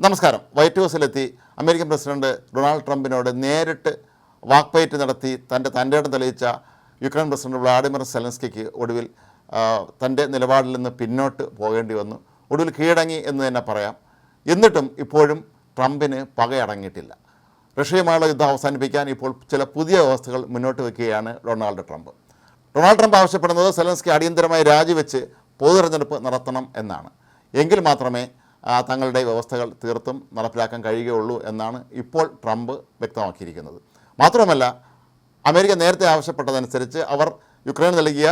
നമസ്കാരം. വൈറ്റ് ഹൗസിലെത്തി American president Donald ട്രംപിനോട് നേരിട്ട് വാക്പയറ്റ് നടത്തി തന്റെ തന്റെ ഇടം തെളിയിച്ച യുക്രൈൻ പ്രസിഡന്റ് വ്ളാഡിമിർ സെലൻസ്കിക്ക് ഒടുവിൽ തന്റെ നിലപാടിൽ നിന്ന് പിന്നോട്ട് പോകേണ്ടി വന്നു. ഒടുവിൽ കീഴടങ്ങി എന്ന് തന്നെ പറയാം. എന്നിട്ടും ഇപ്പോഴും ട്രംപിന് പകയടങ്ങിയിട്ടില്ല. റഷ്യയുമായുള്ള യുദ്ധം അവസാനിപ്പിക്കാൻ ഇപ്പോൾ ചില പുതിയ വ്യവസ്ഥകൾ മുന്നോട്ട് വയ്ക്കുകയാണ് ഡൊണാൾഡ് ട്രംപ്. ഡൊണാൾഡ് ട്രംപ് ആവശ്യപ്പെടുന്നത് സെലൻസ്കി അടിയന്തരമായി രാജിവെച്ച് പൊതു തെരഞ്ഞെടുപ്പ് നടത്തണം എന്നാണ്. എങ്കിൽ മാത്രമേ തങ്ങളുടെ വ്യവസ്ഥകൾ തീർത്തും നടപ്പിലാക്കാൻ കഴിയുകയുള്ളൂ എന്നാണ് ഇപ്പോൾ ട്രംപ് വ്യക്തമാക്കിയിരിക്കുന്നത്. മാത്രമല്ല അമേരിക്ക നേരത്തെ ആവശ്യപ്പെട്ടതനുസരിച്ച് അവർ യുക്രൈൻ നൽകിയ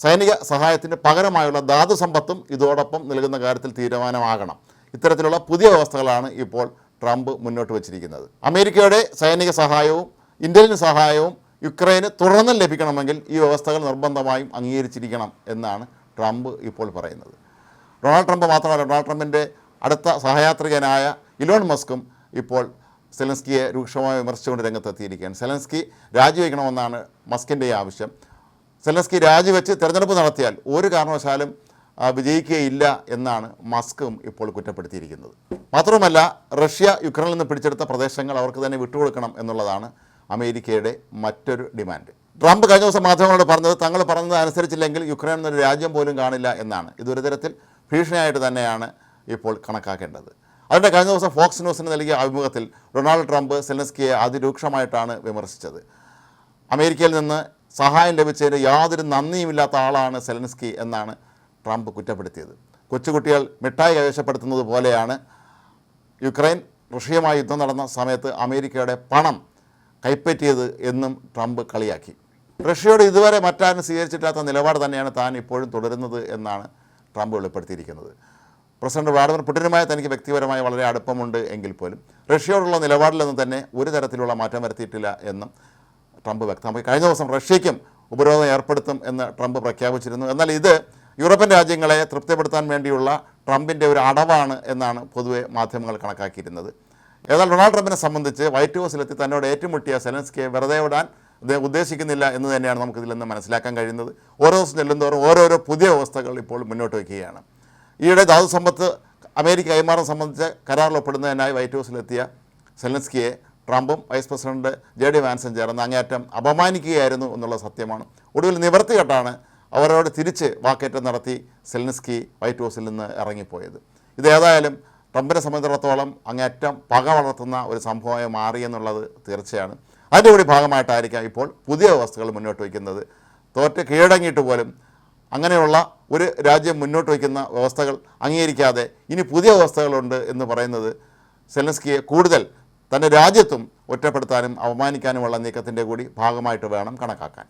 സൈനിക സഹായത്തിന് പകരമായുള്ള ധാതു സമ്പത്തും ഇതോടൊപ്പം നൽകുന്ന കാര്യത്തിൽ തീരുമാനമാകണം. ഇത്തരത്തിലുള്ള പുതിയ വ്യവസ്ഥകളാണ് ഇപ്പോൾ ട്രംപ് മുന്നോട്ട് വച്ചിരിക്കുന്നത്. അമേരിക്കയുടെ സൈനിക സഹായവും ഇന്ത്യൻ സഹായവും യുക്രൈന് തുടർന്നും ലഭിക്കണമെങ്കിൽ ഈ വ്യവസ്ഥകൾ നിർബന്ധമായും അംഗീകരിച്ചിരിക്കണം എന്നാണ് ട്രംപ് ഇപ്പോൾ പറയുന്നത്. ഡൊണാൾഡ് ട്രംപ് മാത്രമല്ല ഡൊണാൾഡ് ട്രംപിന്റെ അടുത്ത സഹയാത്രികനായ ഇലോൺ മസ്കും ഇപ്പോൾ സെലൻസ്കിയെ രൂക്ഷമായി വിമർശിച്ചുകൊണ്ട് രംഗത്തെത്തിയിരിക്കുകയാണ്. സെലൻസ്കി രാജിവെക്കണമെന്നാണ് മസ്കിന്റെ ആവശ്യം. സെലൻസ്കി രാജിവെച്ച് തിരഞ്ഞെടുപ്പ് നടത്തിയാൽ ഒരു കാരണവശാലും വിജയിക്കുകയില്ല എന്നാണ് മസ്കും ഇപ്പോൾ കുറ്റപ്പെടുത്തിയിരിക്കുന്നത്. മാത്രവുമല്ല റഷ്യ യുക്രൈനിൽ നിന്ന് പിടിച്ചെടുത്ത പ്രദേശങ്ങൾ അവർക്ക് തന്നെ വിട്ടുകൊടുക്കണം എന്നുള്ളതാണ് അമേരിക്കയുടെ മറ്റൊരു ഡിമാൻഡ്. ട്രംപ് കഴിഞ്ഞ ദിവസം മാധ്യമങ്ങളോട് പറഞ്ഞത് തങ്ങൾ പറഞ്ഞത് അനുസരിച്ചില്ലെങ്കിൽ യുക്രൈൻ എന്നൊരു രാജ്യം പോലും കാണില്ല എന്നാണ്. ഇതൊരു തരത്തിൽ ഭീഷണിയായിട്ട് തന്നെയാണ് ഇപ്പോൾ കണക്കാക്കേണ്ടത്. അതിന്റെ കഴിഞ്ഞ ദിവസം ഫോക്സ് ന്യൂസിന് നൽകിയ അഭിമുഖത്തിൽ ഡൊണാൾഡ് ട്രംപ് സെലൻസ്കിയെ അതിരൂക്ഷമായിട്ടാണ് വിമർശിച്ചത്. അമേരിക്കയിൽ നിന്ന് സഹായം ലഭിച്ചതിന് യാതൊരു നന്ദിയുമില്ലാത്ത ആളാണ് സെലൻസ്കി എന്നാണ് ട്രംപ് കുറ്റപ്പെടുത്തിയത്. കൊച്ചുകുട്ടികൾ മിഠായി കൈവശപ്പെടുത്തുന്നത് പോലെയാണ്. യുക്രൈൻ റഷ്യയുമായി യുദ്ധം നടന്ന സമയത്ത് അമേരിക്കയുടെ പണം കൈപ്പറ്റിയത് എന്നും ട്രംപ് കളിയാക്കി. റഷ്യയോട് ഇതുവരെ മറ്റാരും സ്വീകരിച്ചിട്ടില്ലാത്ത നിലപാട് തന്നെയാണ് താൻ ഇപ്പോഴും തുടരുന്നത് എന്നാണ് ട്രംപ് വെളിപ്പെടുത്തിയിരിക്കുന്നത്. പ്രസിഡന്റ് വ്ളാഡിമിർ പുടിനുമായി തനിക്ക് വ്യക്തിപരമായി വളരെ അടുപ്പമുണ്ട് എങ്കിൽ പോലും റഷ്യയോടുള്ള നിലപാടിലൊന്നും തന്നെ ഒരു തരത്തിലുള്ള മാറ്റം വരുത്തിയിട്ടില്ല എന്നും ട്രംപ് വ്യക്തമാക്കി. കഴിഞ്ഞ ദിവസം റഷ്യയ്ക്കും ഉപരോധം ഏർപ്പെടുത്തും എന്ന് ട്രംപ് പ്രഖ്യാപിച്ചിരുന്നു. എന്നാൽ ഇത് യൂറോപ്യൻ രാജ്യങ്ങളെ തൃപ്തിപ്പെടുത്താൻ വേണ്ടിയുള്ള ട്രംപിന്റെ ഒരു അടവാണ് എന്നാണ് പൊതുവെ മാധ്യമങ്ങൾ കണക്കാക്കിയിരുന്നത്. എന്നാൽ ഡൊണാൾഡ് ട്രംപിനെ സംബന്ധിച്ച് വൈറ്റ് ഹൗസിലെത്തി തന്നോട് ഏറ്റുമുട്ടിയ സെലൻസ്കിയെ വെറുതെ വിടാൻ അദ്ദേഹം ഉദ്ദേശിക്കുന്നില്ല എന്ന് തന്നെയാണ് നമുക്കിതിൽ നിന്ന് മനസ്സിലാക്കാൻ കഴിയുന്നത്. ഓരോ ദിവസം ചെല്ലുന്തോറും ഓരോരോ പുതിയ വ്യവസ്ഥകൾ ഇപ്പോൾ മുന്നോട്ട് വയ്ക്കുകയാണ്. ഈയിടെ ധാതു സമ്പത്ത് അമേരിക്ക കൈമാറാൻ സംബന്ധിച്ച് കരാറിൽ ഒപ്പിടുന്നതിനായി വൈറ്റ് ഹൗസിലെത്തിയ സെലൻസ്കിയെ ട്രംപും വൈസ് പ്രസിഡന്റ് ജെ ഡി വാൻസും ചേർന്ന് അങ്ങേയറ്റം അപമാനിക്കുകയായിരുന്നു എന്നുള്ള സത്യമാണ്. ഒടുവിൽ നിവർത്തികെട്ടാണ് അവരോട് തിരിച്ച് വാക്കേറ്റം നടത്തി സെലൻസ്കി വൈറ്റ് ഹൗസിൽ നിന്ന് ഇറങ്ങിപ്പോയത്. ഇത് ഏതായാലും ട്രംപിനെ സംബന്ധിച്ചിടത്തോളം അങ്ങേയറ്റം പക വളർത്തുന്ന ഒരു സംഭവമായി മാറിയെന്നുള്ളത് തീർച്ചയാണ്. അതിന്റെ കൂടി ഭാഗമായിട്ടായിരിക്കാം ഇപ്പോൾ പുതിയ വ്യവസ്ഥകൾ മുന്നോട്ട് വയ്ക്കുന്നത്. തോറ്റ് കീഴടങ്ങിയിട്ട് പോലും അങ്ങനെയുള്ള ഒരു രാജ്യം മുന്നോട്ട് വയ്ക്കുന്ന വ്യവസ്ഥകൾ അംഗീകരിക്കാതെ ഇനി പുതിയ വ്യവസ്ഥകളുണ്ട് എന്ന് പറയുന്നത് സെലൻസ്കിയെ കൂടുതൽ തന്റെ രാജ്യത്തും ഒറ്റപ്പെടുത്താനും അപമാനിക്കാനുമുള്ള നീക്കത്തിന്റെ കൂടി ഭാഗമായിട്ട് വേണം കണക്കാക്കാൻ.